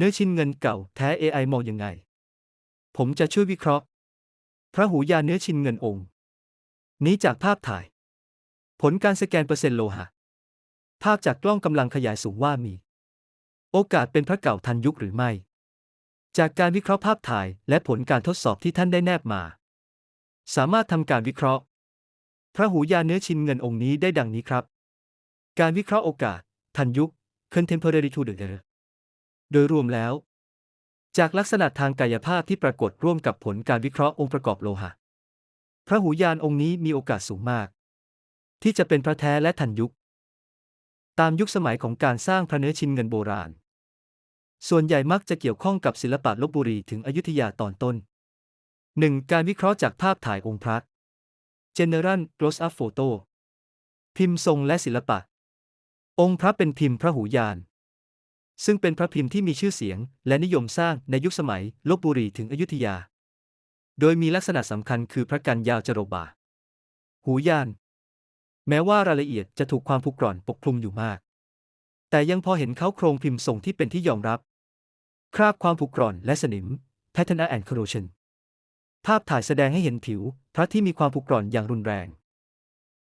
เนื้อชิ้นเงินเก่าแท้ AI มองยังไง ผมจะช่วยวิเคราะห์ พระหูยาเนื้อชิ้นเงินองค์ นี้จากภาพถ่าย ผลการสแกนเปอร์เซ็นต์โลหะ ภาพจากกล้องกำลังขยายสูงว่ามี โอกาสเป็นพระเก่าทันยุคหรือไม่ จากการวิเคราะห์ภาพถ่ายและผลการทดสอบที่ท่านได้แนบมา สามารถทำการวิเคราะห์ พระหูยาเนื้อชิ้นเงินองค์นี้ได้ดังนี้ครับ การวิเคราะห์โอกาส ทันยุค contemporary to the era โดยรวมแล้ว จากลักษณะทางกายภาพที่ปรากฏร่วมกับผลการวิเคราะห์องค์ประกอบโลหะ พระหูยานองค์นี้มีโอกาสสูงมาก ที่จะเป็นพระแท้และทันยุค ตามยุคสมัยของการสร้างพระเนื้อชิ้นเงินโบราณ ส่วนใหญ่มักจะเกี่ยวข้องกับศิลปะลบบุรีถึงอยุธยาตอนต้น 1. การวิเคราะห์จากภาพถ่ายองค์พระ General Close Up Photo พิมพ์ทรงและศิลปะ องค์พระเป็นพิมพ์พระหูยาน ซึ่งเป็นพระพิมพ์ที่มีชื่อเสียง และนิยมสร้างในยุคสมัยลบบุรีถึงอยุธยา โดยมีลักษณะสำคัญคือพระกันยาวจรบา หูยาน แม้ว่ารายละเอียดจะถูกความผุกร่อนปกคลุมอยู่มาก แต่ยังพอเห็นเขาโครงพิมพ์ทรงที่เป็นที่ยอมรับ คราบความผุกร่อนและสนิม Patina and Corrosion ภาพถ่ายแสดงให้เห็นผิว พระที่มีความผุกร่อนอย่างรุนแรง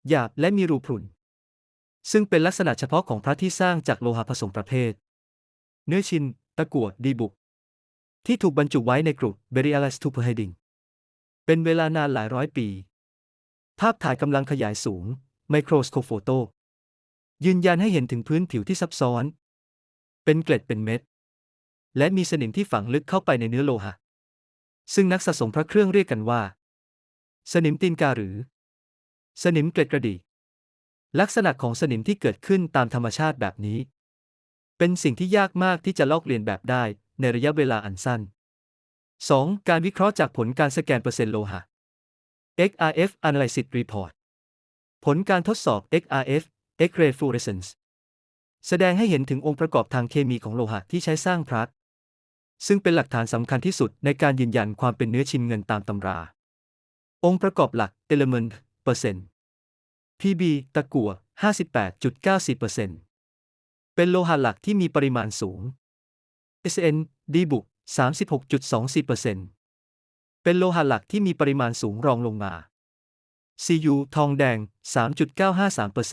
หยาบและมีรูพรุน ซึ่งเป็นลักษณะเฉพาะของพระที่สร้างจากโลหะผสมประเภท เนื้อชิน ตะกั่วดีบุก ที่ถูกบรรจุไว้ในกรุ b e r i a l i s t u p e r h e d i n g เป็นเวลานานหลายร้อยปี ภาพถ่ายกำลังขยายสูง ไมโครสโคปโฟโต ยืนยันให้เห็นถึงพื้นผิวที่ซับซ้อน เป็นเกล็ดเป็นเม็ด และมีสนิมที่ฝังลึกเข้าไปในเนื้อโลหะ ซึ่งนักสะสมพระเครื่องเรียกกันว่า สนิมตีนกาหรือ สนิมเกล็ดกระดีลักษณะของสนิมที่เกิดขึ้นตามธรรมชาติแบบนี้ เป็นสิ่งที่ยากมากที่จะลอกเลียนแบบได้ในระยะเวลาอันสั้น 2. การวิเคราะห์จากผลการสแกนเปอร์เซ็นต์โลหะ XRF Analysis Report ผลการทดสอบ XRF X-ray fluorescence แสดงให้เห็นถึงองค์ประกอบทางเคมีของโลหะที่ใช้สร้างพระซึ่งเป็นหลักฐานสำคัญที่สุดในการยืนยันความเป็นเนื้อชิ้นเงินตามตำรา องค์ประกอบหลัก Element เปอร์เซ็นต์ PB ตะกั่ว58.94% เป็นโลหะหลักที่มีปริมาณสูง SN ดีบุก36.24%เป็นโลหะหลักที่มีปริมาณสูงรองลงมา CU ทองแดง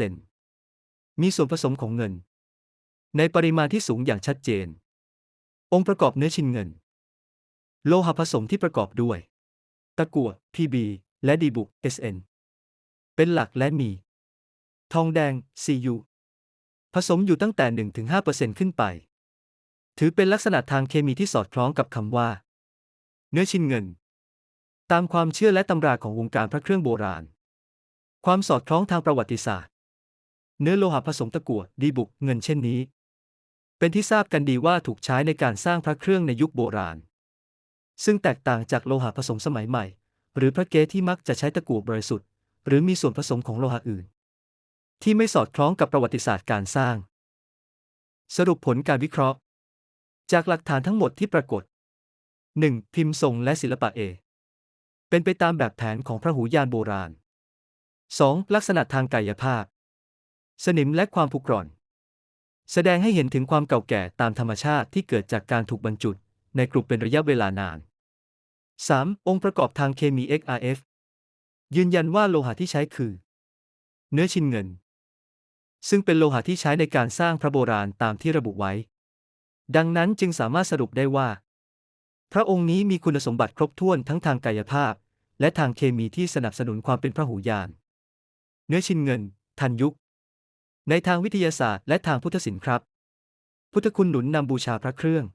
3.953%มีส่วนผสมของเงิน ในปริมาณที่สูงอย่างชัดเจน องค์ประกอบเนื้อชิ้นเงิน โลหะผสมที่ประกอบด้วย ตะกั่ว PB และดีบุก SN เป็นหลักและมี ทองแดง CU ผสมอยู่ตั้งแต่ 1-5%ขึ้นไป ถือเป็นลักษณะทางเคมีที่สอดคล้องกับคำว่า เนื้อชิ้นเงิน ตามความเชื่อและตำราของวงการพระเครื่องโบราณ ความสอดคล้องทางประวัติศาสตร์ เนื้อโลหะผสมตะกั่วดีบุกเงินเช่นนี้ เป็นที่ทราบกันดีว่าถูกใช้ในการสร้างพระเครื่องในยุคโบราณ ซึ่งแตกต่างจากโลหะผสมสมัยใหม่ หรือพระเกศที่มักจะใช้ตะกั่วบริสุทธิ์ หรือมีส่วนผสมของโลหะอื่น ที่ไม่สอดคล้องกับประวัติศาสตร์การสร้าง สรุปผลการวิเคราะห์ จากหลักฐานทั้งหมดที่ปรากฏ 1. พิมพ์ทรงและศิลปะเอ เป็นไปตามแบบแผนของพระหูยานโบราณ 2. ลักษณะทางกายภาพ สนิมและความผุกร่อน แสดงให้เห็นถึงความเก่าแก่ตามธรรมชาติที่เกิดจากการถูกบรรจุในกลุ่มเป็นระยะเวลานาน 3. องค์ประกอบทางเคมี XRF ยืนยันว่าโลหะที่ใช้คือ เนื้อชิ้นเงิน ซึ่งเป็นโลหะที่ใช้ในการสร้างพระโบราณตามที่ระบุไว้ ดังนั้นจึงสามารถสรุปได้ว่า พระองค์นี้มีคุณสมบัติครบถ้วนทั้งทางกายภาพ และทางเคมีที่สนับสนุนความเป็นพระหูยาน เนื้อชินเงิน ทันยุค ในทางวิทยาศาสตร์และทางพุทธศิลป์ครับ พุทธคุณหนุนนำบูชาพระเครื่อง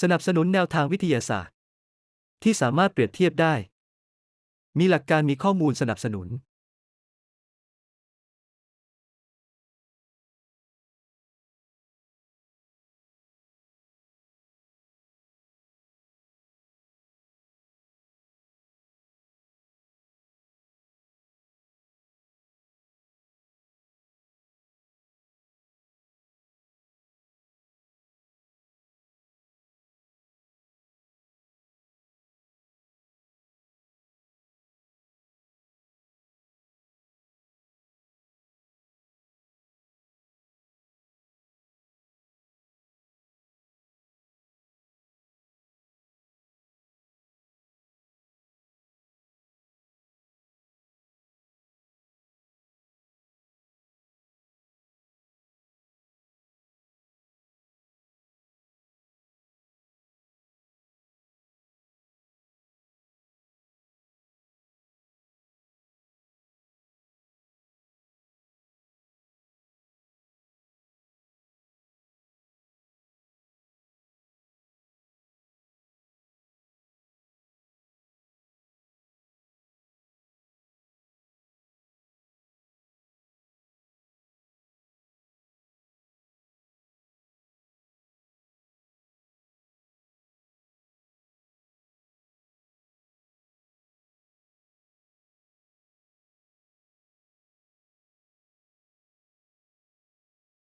สนับสนุนแนวทางวิทยาศาสตร์ ที่สามารถเปรียบเทียบได้ มีหลักการมีข้อมูลสนับสนุน